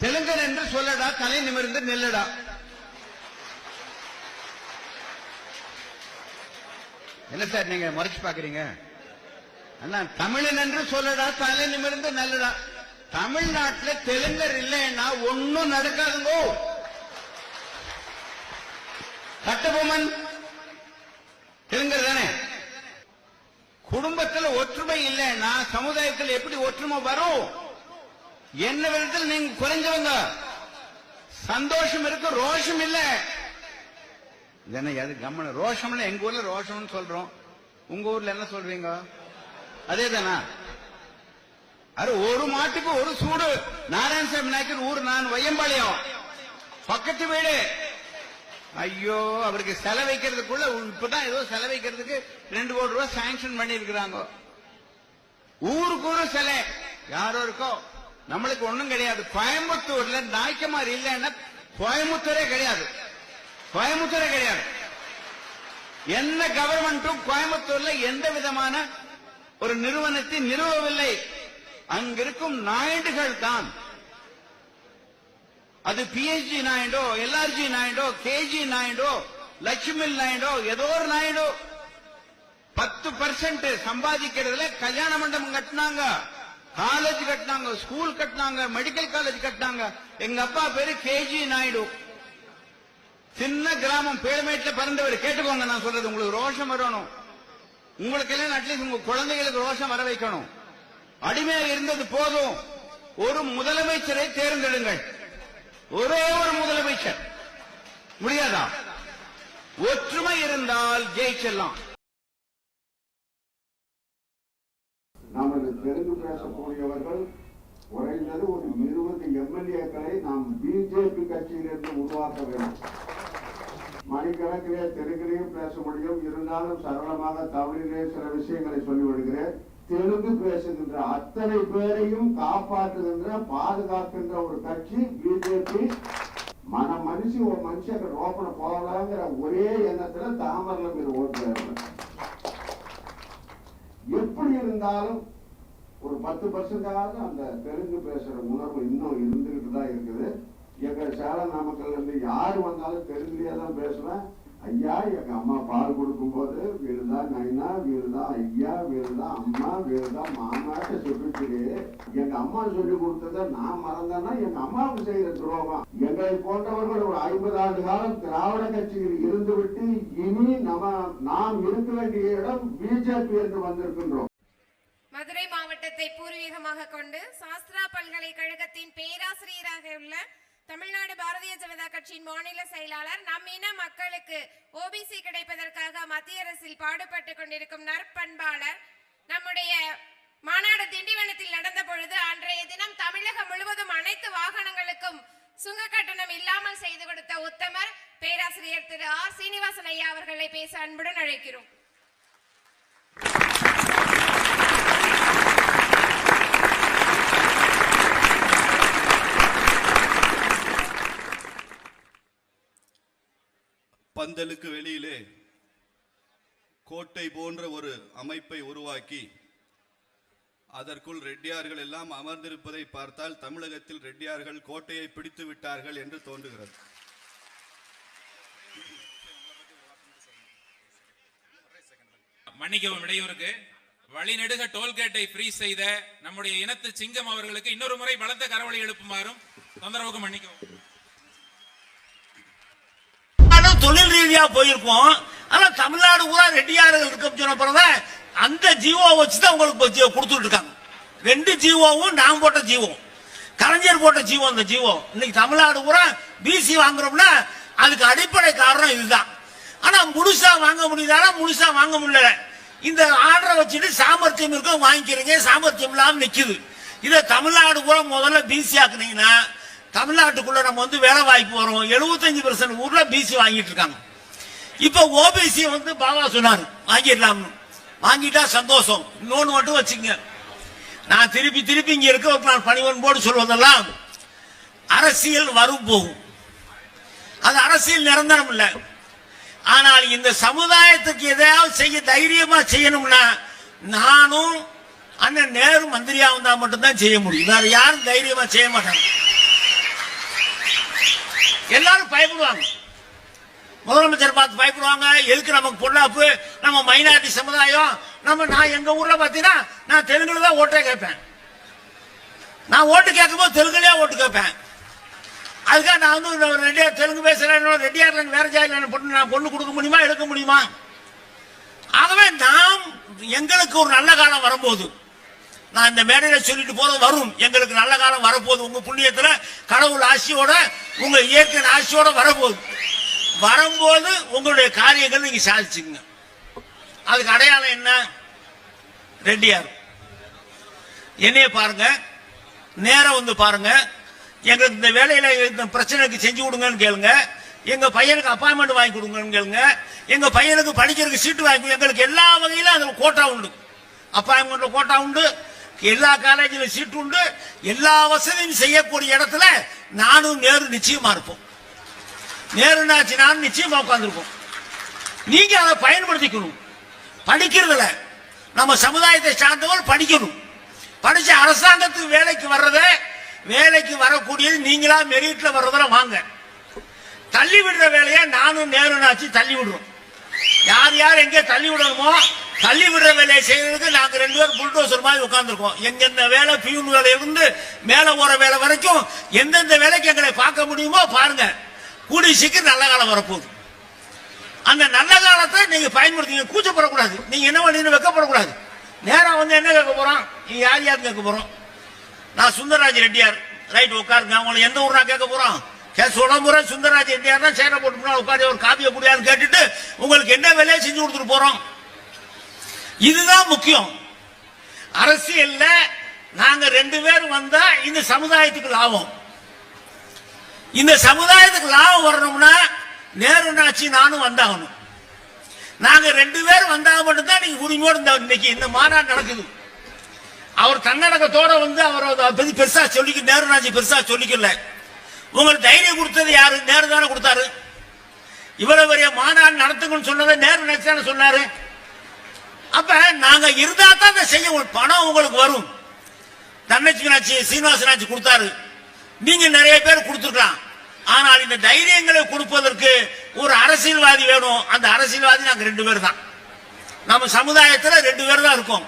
தெலுங்கன் என்று சொல்லடா தலை நிமிர்ந்து நெல்லடா என்ன சார் நீங்க முறைச்சு பாக்குறீங்க அண்ணா தமிழன் என்று சொல்லடா தலை நிமிர்ந்து நல்லடா தமிழ்நாட்டில் தெலுங்கர் இல்லைன்னா ஒன்னும் நடக்காதுங்கோ. கட்டபொம்மன் தெலுங்கர் தானே? குடும்பத்தில் ஒற்றுமை இல்லைன்னா சமுதாயத்தில் எப்படி ஒற்றுமை வரும்? என்ன விதத்தில் நீங்க குறைஞ்சவங்க? சந்தோஷம் இருக்கு ரோஷம் இல்ல. என்ன அது கம்மன? ரோஷம்ல எங்க ஊர்ல ரோஷம்னு சொல்றோம். உங்க ஊர்ல என்ன சொல்றீங்க? அதே தானா அது ஒரு மாட்டுக்கு ஒரு சூடு. நாராயணசாமி நாயக்கர் ஊர் நான் வையம்பாளையம். பக்கத்து வீடு. ஐயோ அவருக்கு செலவைக்கிறதுக்குள்ள இப்பதான் ஏதோ செலவைக்கிறதுக்கு ரெண்டு கோடி ரூபாய் சாங்ஷன் பண்ணி இருக்கிறாங்க ஊருக்கு ஒரு சிலை. யாரோ இருக்கோ. நம்மளுக்கு ஒண்ணும் கிடையாது. கோயம்புத்தூர்ல நாய்க்கமார் இல்லைன்னா கோயம்புத்தூரே கிடையாது. கோயம்புத்தூரே கிடையாது. எந்த கவர்மெண்ட்டும் கோயம்புத்தூர்ல எந்த விதமான ஒரு நிறுவனத்தை நிறுவவில்லை. அங்கிருக்கும் நாயுடுகள் தான். அது பிஹெச்டி நாயுடோ எல்ஆர்ஜி நாயுடோ கேஜி நாயுடோ லட்சுமி நாயுடோ ஏதோ ஒரு நாயுடு. பத்து பர்சன்ட் சம்பாதிக்கிறதுல கல்யாண மண்டபம் கட்டினாங்க. காலேஜ் கட்டினாங்க ஸ்கூல் கட்டினாங்க மெடிக்கல் காலேஜ் கட்டினாங்க. எங்க அப்பா பேரு கேஜி நாயுடு. சின்ன கிராமம் பேழுமேட்டில் பிறந்தவர். கேட்டுக்கோங்க நான் சொல்றது உங்களுக்கு ரோஷம் வரணும். உங்களுக்கு எல்லாம் அட்லீஸ்ட் உங்க குழந்தைகளுக்கு ரோஷம் வர வைக்கணும். அடிமையாக இருந்தது போதும். ஒரு முதலமைச்சரை தேர்ந்தெடுங்கள். ஒரே ஒரு முதலமைச்சர். முடியாதா? ஒற்றுமை இருந்தால் ஜெயிச்சிடலாம் நமது தெலுங்கு பேசக்கூடியவர்கள் குறைந்தது ஒரு இருபது எம்எல்ஏக்களை நாம் பிஜேபி கட்சியிலிருந்து உருவாக்க வேண்டும். மணிக்கணக்கிலே தெலுங்கிலையும் பேச முடியும். இருந்தாலும் சரளமாக தமிழிலே சில விஷயங்களை சொல்லிவிடுகிறேன் தெலுங்கு பேசுகின்ற அத்தனை பேரையும் காப்பாற்றுகின்ற பாதுகாக்கின்ற ஒரு கட்சி பிஜேபி. மன மனுஷி ஒரு மனுஷன் ரோப்பன போகலாங்கிற ஒரே எண்ணத்துல தாமரில் మీరు ஓட்டு எப்படி இருந்தாலும் ஒரு பத்து பர்சன்டாவது அந்த தெலுங்கு பேசுற உணர்வு இன்னும் இருந்துகிட்டு தான் இருக்குது. எங்க சேலம் நாமக்கல்ல இருந்து யாரு வந்தாலும் தெலுங்குலயே தான் பேசுவேன். ஐயா எங்க அம்மா பால் கொடுக்கும்போது வீடுதான் நைனா வீடுதான் ஐயா வீடுதான் அம்மா வீடுதான் மாமாட்ட சொல்லிட்டு எங்க அம்மா சொல்லி கொடுத்ததை நான் மறந்தேன்னா எங்க அம்மாவுக்கு செய்யற துரோகம். எங்களை போன்றவர்கள் ஒரு ஐம்பது ஆண்டு காலம் திராவிட கட்சியில் இருந்துவிட்டு இனி நம்ம நாம் இருக்க வேண்டிய இடம் பிஜேபி என்று வந்திருக்கின்றோம். மதுரை மாவட்டத்தை பூர்வீகமாக கொண்டு சாஸ்திரா பல்கலைக்கழகத்தின் பேராசிரியராக உள்ள தமிழ்நாடு பாரதிய ஜனதா கட்சியின் மாநில செயலாளர் நம் இன மக்களுக்கு ஓபிசி கிடைப்பதற்காக மத்திய அரசில் பாடுபட்டு கொண்டிருக்கும் நற்பண்பாளர் நம்முடைய மாநாடு திண்டிவனத்தில் நடந்த பொழுது அன்றைய தினம் தமிழகம் முழுவதும் அனைத்து வாகனங்களுக்கும் சுங்க கட்டணம் இல்லாமல் செய்து கொடுத்த உத்தமர் பேராசிரியர் திரு ஆர் சீனிவாசன் ஐயா அவர்களை பேச அன்புடன் அழைக்கிறோம். பந்தலுக்கு வெளியிலே கோட்டை போன்ற ஒரு அமைப்பை உருவாக்கி அதற்குள் ரெட்டியார்கள் எல்லாம் அமர்ந்திருப்பதை பார்த்தால் தமிழகத்தில் ரெட்டியார்கள் கோட்டையை பிடித்து விட்டார்கள் என்று தோன்றுகிறது. மன்னிக்கவும் இடையூறுக்கு. வழிநெடுக டோல்கேட்டை ஃப்ரீ செய்த நம்முடைய இனத்து சிங்கம் அவர்களுக்கு இன்னொரு முறை பலத்த கரவழி எழுப்புமாறும் தொந்தரவுக்கு மன்னிக்கவும். தொழில் ரீதியா போயிருப்போம். ஆனா தமிழ்நாடு பூரா ரெட்டியார்கள் இருக்க சொன்ன பிறகுதான் அந்த ஜீவோ வச்சுதான் உங்களுக்கு கொடுத்துட்டு இருக்காங்க. ரெண்டு ஜீவோவும் நாம் போட்ட ஜீவோ கலைஞர் போட்ட ஜீவோ அந்த ஜீவோ இன்னைக்கு தமிழ்நாடு பூரா பிசி வாங்குறோம்னா அதுக்கு அடிப்படை காரணம் இதுதான். ஆனா முழுசா வாங்க முடியுதானா? முழுசா வாங்க முடியல. இந்த ஆர்டரை வச்சுட்டு சாமர்த்தியம் இருக்கும் வாங்கிக்கிறீங்க. சாமர்த்தியம் இல்லாமல் நிற்கிது இதை தமிழ்நாடு பூரா முதல்ல பிசி ஆக்குனீங்கன்னா தமிழ்நாட்டுக்குள்ள நம்ம வந்து வேலை வாய்ப்பு வரும். 75% பெர்சன்ட் ஊர்ல பிசி வாங்கிட்டு இருக்காங்க. இப்ப ஓபிசி வந்து பாபா சொன்னாரு வாங்கிடலாம்னு. வாங்கிட்டா சந்தோஷம். இன்னொன்னு மட்டும் வச்சுங்க நான் திருப்பி திருப்பி இங்க இருக்க நான் பணிவன்போடு சொல்வதெல்லாம் அரசியல் வரும் போகும். அது அரசியல் நிரந்தரம் இல்லை. ஆனால் இந்த சமுதாயத்துக்கு எதையாவது செய்ய தைரியமா செய்யணும்னா நானும் அண்ணன் நேரு மந்திரியா வந்தா மட்டும்தான் செய்ய முடியும். வேற யாரும் தைரியமா செய்ய மாட்டாங்க. எல்லாரும் பயப்படுவாங்க. முதலமைச்சர் பார்த்து பயப்படுவாங்க. எதுக்கு நமக்கு பொண்ணாப்பு? நம்ம மைனாரிட்டி சமுதாயம். நம்ம நான் எங்க ஊர்ல பாத்தீங்கன்னா நான் தெலுங்குல தான் ஓட்டே கேட்பேன். நான் ஓட்டு கேட்கும்போது தெலுங்குலயே ஓட்டு கேட்பேன். அதுக்காக நான் வந்து ரெட்டியார் தெலுங்கு பேசுறேன் ரெட்டியார் வேற ஜாதியில் பொண்ணு நான் பொண்ணு கொடுக்க முடியுமா எடுக்க முடியுமா? ஆகவே நாம் எங்களுக்கு ஒரு நல்ல காலம் வரும்போது நான் இந்த மேடையில சொல்லிட்டு போறது வரும். எங்களுக்கு நல்ல காலம் வரப்போகுது. உங்க புண்ணியத்துல கடவுள் ஆசியோட உங்க இயற்கை ஆசியோட வரப்போகுது. வரும்போது உங்களுடைய காரியங்கள் நீங்க சாதிச்சுங்க அதுக்கு அடையாளம் என்ன? ரெட்டியார். என்னைய பாருங்க. நேரம் வந்து பாருங்க. எங்களுக்கு இந்த வேலையில இந்த பிரச்சனைக்கு செஞ்சு கொடுங்கன்னு கேளுங்க. எங்க பையனுக்கு அப்பாயின்மெண்ட் வாங்கி கொடுங்கன்னு கேளுங்க. எங்க பையனுக்கு படிக்கிறதுக்கு சீட்டு வாங்கி கொடுங்க. எங்களுக்கு எல்லா வகையிலும் அதில் கோட்டா உண்டு. அப்பாயின்மெண்ட்ல கோட்டா உண்டு. எல்லா காலேஜிலும் சீட்டு உண்டு. எல்லா வசதியும் செய்யக்கூடிய இடத்துல நானும் நேரு நிச்சயமா இருப்போம். நேருனாச்சு நானும் நிச்சயமா உட்காந்துருப்போம் நீங்க அதை பயன்படுத்திக்கணும். படிக்கிறதுல நம்ம சமுதாயத்தை சார்ந்தவர்கள் படிக்கணும். படிச்சு அரசாங்கத்துக்கு வேலைக்கு வர்றத வேலைக்கு வரக்கூடியது நீங்களா மெரிட்ல வர்றதுல வாங்க. தள்ளி விடுற வேலையை நானும் நேருனாச்சு தள்ளி விடுறோம். யார் யார் எங்கே தள்ளி விடணுமோ தள்ளி விடுற வேலையை செய்யறதுக்கு நாங்க ரெண்டு பேரும் புல்டோசர் மாதிரி உட்கார்ந்துருக்கோம். எங்கெந்த வேலை பியூன் வேலை இருந்து மேல போற வேலை வரைக்கும் எந்தெந்த வேலைக்கு எங்களை பார்க்க முடியுமோ பாருங்க. கூடி சீக்கிரம் நல்ல காலம் வரப்போகுது. அந்த நல்ல காலத்தை நீங்க பயன்படுத்திங்க கூச்சப்படக்கூடாது. நீங்க என்ன பண்ணி வெக்கப்படக்கூடாது. நேரம் வந்து என்ன கேட்க போறோம்? நீங்க யார் யார் கேட்க போறோம்? நான் சுந்தரராஜ் ரெட்டியார். ரைட் உட்காருங்க. உங்களுக்கு எந்த ஊர்னா கேட்க போறோம்? கே சுந்தரராஜ் ரெட்டியார் தான் சேர போட்டு உட்காந்து ஒரு காப்பியை முடியாதுன்னு கேட்டுட்டு உங்களுக்கு என்ன வேலையை செஞ்சு கொடுத்துட்டு போறோம். இதுதான் முக்கியம். அரசியல்ல நாங்க ரெண்டு பேரும் வந்தா இந்த சமுதாயத்துக்கு லாபம். இந்த சமுதாயத்துக்கு லாபம் வரணும்னா நேருனாச்சு நானும் வந்தாகணும். நாங்க ரெண்டு பேரும் வந்தா மட்டும்தான் நீங்க உரிமையோடு இந்த இன்னைக்கு இந்த மாநாடு நடக்குது. அவர் தன்னடக்கத்தோட வந்து அவர் அதை பத்தி பெருசா சொல்லிக்க நேருனாச்சு பெருசா சொல்லிக்கல. உங்களுக்கு தைரியம் கொடுத்தது யாரு? நேரு தானே கொடுத்தாரு. இவ்வளவு பெரிய மாநாடு நடத்துங்கன்னு சொன்னதை நேரு நினைச்சானே சொன்னாரு. அப்ப நாங்க இருந்தா தான் அதை செய்ய பணம் உங்களுக்கு வரும். தன்னச்சினாச்சி சீனிவாசனாச்சி கொடுத்தாரு. நீங்க நிறைய பேர் கொடுத்துருக்கலாம். ஆனால் இந்த தைரியங்களை கொடுப்பதற்கு ஒரு அரசியல்வாதி வேணும். அந்த அரசியல்வாதி நாங்க ரெண்டு பேர் தான். நம்ம சமுதாயத்துல ரெண்டு பேர் தான் இருக்கோம்.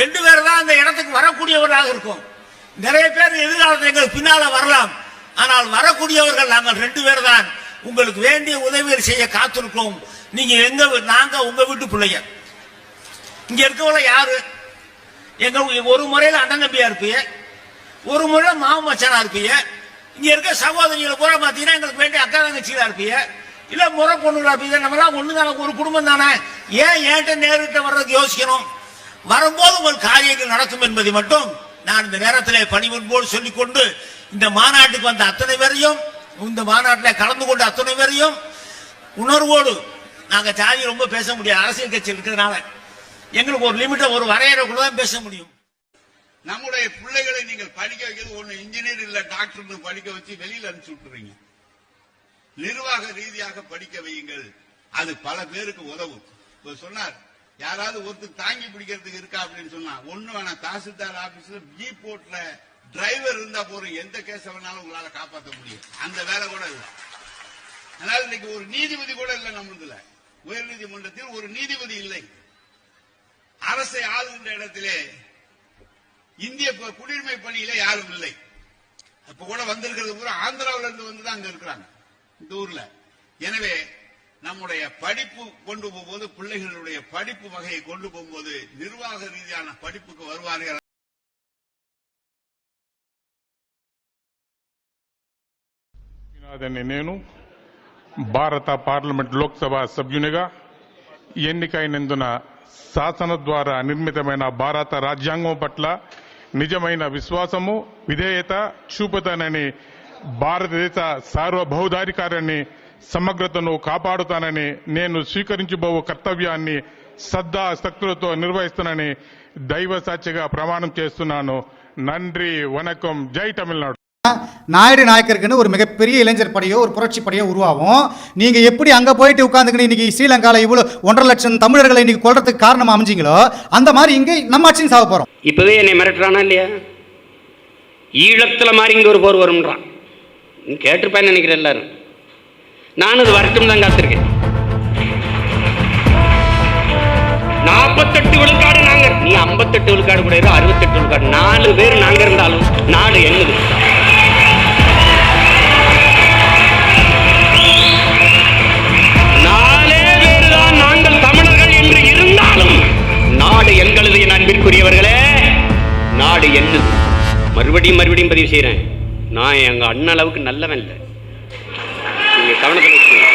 ரெண்டு பேர் தான் அந்த இடத்துக்கு வரக்கூடியவர்களாக இருக்கும். நிறைய பேர் எதிர்காலத்தில் எங்களுக்கு பின்னால வரலாம். ஆனால் வரக்கூடியவர்கள் நாங்கள் ரெண்டு பேர் தான். உங்களுக்கு வேண்டிய உதவிகள் செய்ய காத்திருக்கோம் நீங்க எங்க நாங்க உங்க வீட்டு பிள்ளைங்க இங்க இருக்கவங்கள யாரு? எங்க ஒரு முறையில அண்ணன் தம்பியா ஒரு முறை மாவு மச்சானா இருப்பிய. இங்க இருக்க சகோதரிகளை பூரா பாத்தீங்கன்னா எங்களுக்கு வேண்டிய அக்கா தங்கச்சிகளா இருப்பீங்க இல்ல முறை பொண்ணுகளா இருப்பீங்க நம்ம எல்லாம் ஒண்ணு தானே ஒரு குடும்பம் தானே. ஏன் ஏன்ட்ட நேரிட்ட வர்றதுக்கு யோசிக்கணும்? வரும்போது உங்கள் காரியங்கள் நடக்கும் என்பதை மட்டும் நான் இந்த நேரத்திலே பணிவன்போடு சொல்லிக்கொண்டு இந்த மாநாட்டுக்கு வந்த அத்தனை பேரையும் இந்த மாநாட்டில் கலந்து கொண்ட அத்தனை பேரையும் உணர்வோடு நாங்கள் ஜாதி ரொம்ப பேச முடியாது. அரசியல் கட்சி இருக்கிறதுனால. எங்களுக்கு ஒரு லிமிட்டை ஒரு வரையறைக்குள்ள தான் பேச முடியும். நம்முடைய பிள்ளைகளை நீங்கள் படிக்க வைக்கிறது ஒண்ணு இன்ஜினியர் இல்ல டாக்டர் படிக்க வச்சு வெளியில அனுப்பிச்சு விட்டுறீங்க. நிர்வாக ரீதியாக படிக்க வையுங்கள். அது பல பேருக்கு உதவும். சொன்னார் யாராவது ஒருத்தர் தாங்கி பிடிக்கிறதுக்கு இருக்கா அப்படின்னு சொன்னா ஒண்ணு வேணா தாசில்தார் ஆபீஸ்ல ஜி போட்ல டிரைவர் இருந்தா போறோம் எந்த கேஸ வேணாலும் உங்களால காப்பாற்ற முடியும். அந்த வேலை கூட இல்லை. அதனால இன்னைக்கு ஒரு நீதிபதி கூட இல்லை நம்மளதுல. உயர் நீதிமன்றத்தில் ஒரு நீதிபதி இல்லை. அரசை ஆளுகின்ற இடத்திலே இந்திய ப- குடியுரிமை பணியில யாரும் இல்லை அப்ப கூட வந்திருக்கிறது பூரா ஆந்திராவில இருந்து வந்து தான் அங்க இருக்கிறாங்க இந்த ஊர்ல எனவே நம்முடைய படிப்பு கொண்டு போகும்போது பிள்ளைகளுடைய படிப்பு வகையை கொண்டு போகும்போது நிர்வாக ரீதியான படிப்புக்கு வருவார்கள் అదని నేను భారత పార్లమెంట్ లోక్సభ సభ్యునిగా ఎన్నికైనందున శాసన ద్వారా నిర్మితమైన భారత రాజ్యాంగం పట్ల నిజమైన విశ్వాసము విధేయత చూపుతానని భారతదేశ సార్వభౌధాధికారాన్ని సమగ్రతను కాపాడుతానని నేను స్వీకరించబో కర్తవ్యాన్ని సద్దా శక్తులతో నిర్వహిస్తానని దైవ సాక్షిగా ప్రమాణం చేస్తున్నాను. నండ్రి వనకం. జై తమిళనాడు. நாயுடு நாயக்கருக்குன்னு ஒரு மிகப்பெரிய இளைஞர் படையோ ஒரு புரட்சி படையோ உருவாகும். நீங்க எப்படி அங்க போயிட்டு உட்காந்துக்கிட்டு இன்னைக்கு ஸ்ரீலங்கால இவ்வளவு ஒன்றரை லட்சம் தமிழர்களை இன்னைக்கு கொள்றதுக்கு காரணம் அமைஞ்சீங்களோ அந்த மாதிரி இங்க நம்ம ஆட்சியும் சாக போறோம். இப்பவே என்னை மிரட்டுறானா இல்லையா? ஈழத்துல மாதிரி இங்க ஒரு போர் வரும்ன்றான். நீ கேட்டிருப்பேன்னு நினைக்கிறேன் எல்லாரும். நானும் அது வரட்டும் தான் காத்திருக்கேன். நாற்பத்தெட்டு விழுக்காடு நாங்க. நீ ஐம்பத்தெட்டு விழுக்காடு கூட அறுபத்தெட்டு விழுக்காடு. நாலு பேர் நாங்க இருந்தாலும் நாடு என்னது நாடு என்ன மறுபடியும் மறுபடியும் பதிவு செய்கிறேன் நான் எங்க அண்ணன் அளவுக்கு நல்லவன் இல்லை. நீங்கள் கவனத்தில் வச்சுக்கோங்க.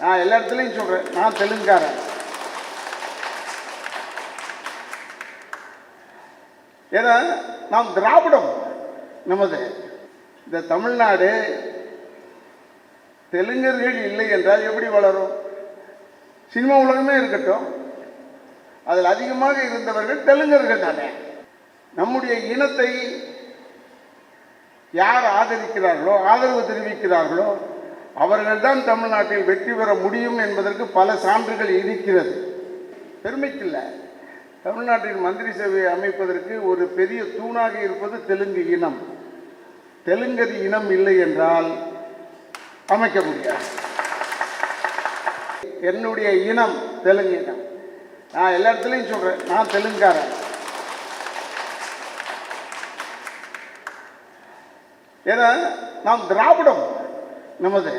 நான் எல்லா இடத்துலையும் சொல்றேன். நான் தெலுங்காரன் ஏன்னா நாம் திராவிடம். நமது இந்த தமிழ்நாடு தெலுங்கர்கள் இல்லை என்றால் எப்படி வளரும்? சினிமா உலகமே இருக்கட்டும். அதில் அதிகமாக இருந்தவர்கள் தெலுங்கர்கள் தானே. நம்முடைய இனத்தை யார் ஆதரிக்கிறார்களோ ஆதரவு தெரிவிக்கிறார்களோ அவர்கள்தான் தமிழ்நாட்டில் வெற்றி பெற முடியும் என்பதற்கு பல சான்றுகள் இருக்கிறது. பெருமைக்கில்லை. தமிழ்நாட்டின் மந்திரி சபையை அமைப்பதற்கு ஒரு பெரிய தூணாக இருப்பது தெலுங்கு இனம். தெலுங்கர் இனம் இல்லை என்றால் அமைக்க முடியாது. என்னுடைய இனம் தெலுங்கு இனம். நான் எல்லா இடத்துலையும் சொல்றேன். நான் தெலுங்காரன் ஏன்னா நாம் திராவிடம். நமது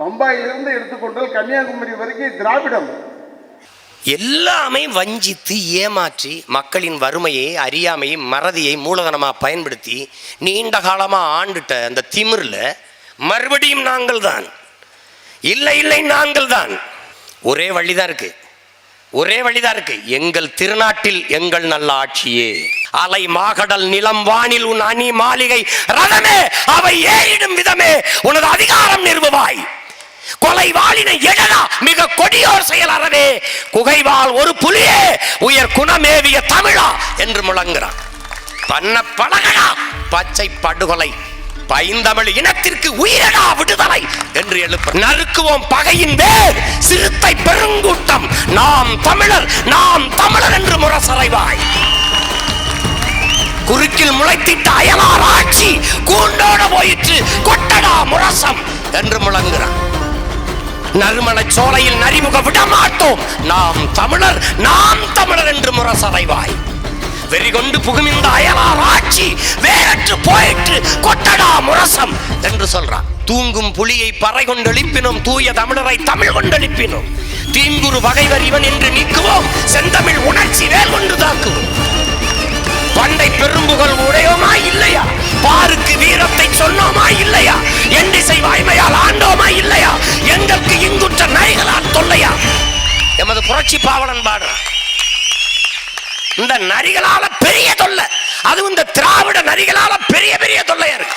பம்பாயிலிருந்து எடுத்துக்கொண்டால் கன்னியாகுமரி வரைக்கும் திராவிடம். எல்லாமே வஞ்சித்து ஏமாற்றி மக்களின் வறுமையை அறியாமையை மறதியை மூலதனமாக பயன்படுத்தி நீண்ட காலமாக ஆண்டுட்ட அந்த திமிரில் மறுபடியும் நாங்கள் தான் இல்லை இல்லை நாங்கள் தான் ஒரே வழிதான் இருக்கு. ஒரே வழிதான் இருக்கு. எங்கள் திருநாட்டில் எங்கள் நல்ல ஆட்சியே அலை மாகடல் நிலம் வானில் உன் அணி மாளிகை ரதமே அவை ஏறிடும் விதமே. உனது அதிகாரம் நிறுவுவாய். கொலை வாளினை எழலா மிக கொடியோர் செயல் அறவே. குகைவாள் ஒரு புலியே உயர் குணமேவிய தமிழா என்று முழங்குறான். பண்ண பழகடா பச்சை படுகொலை. பைந்தமிழ் இனத்திற்கு உயிரடா விடுதலை என்று எழுப்ப நறுக்குவோம் பகையின் வேர் சிறுத்தை பெருங்கூட்டம். நாம் தமிழர் நாம் தமிழர் என்று முரசறைவாய். குறுக்கில் முளைத்திட்ட அயலார் ஆட்சி கூண்டோட போயிற்று கொட்டடா முரசம் என்று முழங்குகிறான். நறுமண சோலையில் நரிமுக விடமாட்டோம். நாம் தமிழர் நாம் தமிழர் என்று முரசடைவாய் வெறி கொண்டு புகும் இந்த அயலார் ஆட்சி வேறற்று போயிற்று. கொட்டடா முரசம் என்று சொல்றான். தூங்கும் புலியை பறை கொண்டெழுப்பினோம் தூய தமிழரை தமிழ் கொண்டெழுப்பினோம். தீங்குரு பகைவர் இவன் என்று நீக்குவோம் செந்தமிழ் உணர்ச்சி வேல் கொண்டு தாக்குவோம். பண்டை பெரும்புகள் உடையோமா இல்லையா? பாருக்கு வீரத்தை சொன்னோமா இல்லையா? எண்டிசை வாய்மையால் ஆண்டோமா இல்லையா? எங்களுக்கு இங்குற்ற நாய்களால் தொல்லையா? எமது புரட்சி பாவலன் பாடுறான். இந்த நரிகளால பெரிய தொல்லை. அதுவும் இந்த திராவிட நரிகளால பெரிய பெரிய தொல்லையா இருக்கு.